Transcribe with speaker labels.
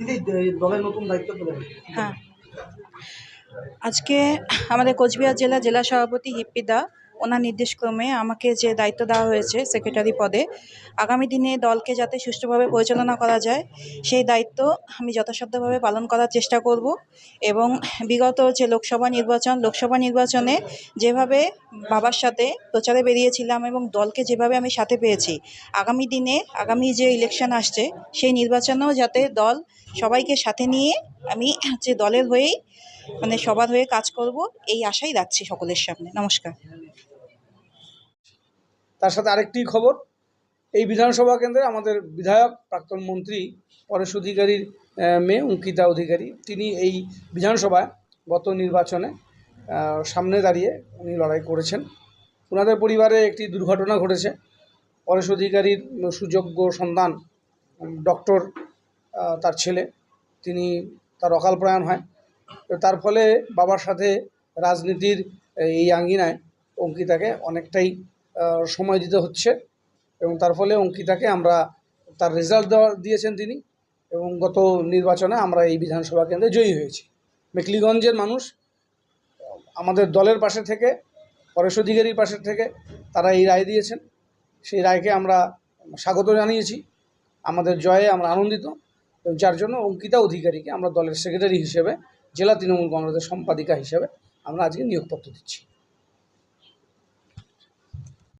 Speaker 1: দিদি দলের নতুন দায়িত্ব পেলেন
Speaker 2: হ্যাঁ। আজকে আমাদের কোচবিহার জেলা জেলা সভাপতি হিপ্পিদা ওনার নির্দেশক্রমে আমাকে যে দায়িত্ব দেওয়া হয়েছে সেক্রেটারি পদে, আগামী দিনে দলকে যাতে সুষ্ঠুভাবে পরিচালনা করা যায়, সেই দায়িত্ব আমি যথাসাধ্যভাবে পালন করার চেষ্টা করব এবং বিগত যে লোকসভা নির্বাচন, লোকসভা নির্বাচনে যেভাবে বাবার সাথে প্রচারে বেরিয়েছিলাম এবং দলকে যেভাবে আমি সাথে পেয়েছি, আগামী দিনে আগামী যে ইলেকশন আসছে, সেই নির্বাচনেও যাতে দল সবাইকে সাথে নিয়ে আমি যে দলের হয়েই মানে সবার হয়ে কাজ করব, এই আশাই রাখছি সকলের সামনে। নমস্কার।
Speaker 3: তার সাথে আরেকটি খবর, এই বিধানসভা কেন্দ্রে আমাদের বিধায়ক, প্রাক্তন মন্ত্রী, পরেশ অধিকারীর মেয়ে অঙ্কিতা অধিকারী, তিনি এই বিধানসভায় গত নির্বাচনে সামনে দাঁড়িয়ে উনি লড়াই করেছেন। ওনাদের পরিবারে একটি দুর্ঘটনা ঘটেছে। পরেশ অধিকারীর সুযোগ্য সন্তান, ডক্টর তার ছেলে, তিনি তার অকাল প্রয়াণ হয়। তার ফলে বাবার সাথে রাজনীতির এই আঙ্গিনায় অঙ্কিতাকে অনেকটাই সময় দিতে হচ্ছে এবং তার ফলে অঙ্কিতাকে আমরা তার রেজাল্ট দেওয়া, দিয়েছেন তিনি এবং গত নির্বাচনে আমরা এই বিধানসভা কেন্দ্রে জয়ী হয়েছি। মেকলিগঞ্জের মানুষ, আমাদের দলের পাশে থেকে, পরেশ অধিকারীর পাশে থেকে তারা এই রায় দিয়েছেন। সেই রায়কে আমরা স্বাগত জানিয়েছি। আমাদের জয়ে আমরা আনন্দিত এবং যার জন্য অঙ্কিতা অধিকারীকে আমরা দলের সেক্রেটারি হিসেবে, জেলা তৃণমূল কংগ্রেসের সম্পাদিকা হিসেবে আমরা আজকে নিয়োগপত্র দিচ্ছি।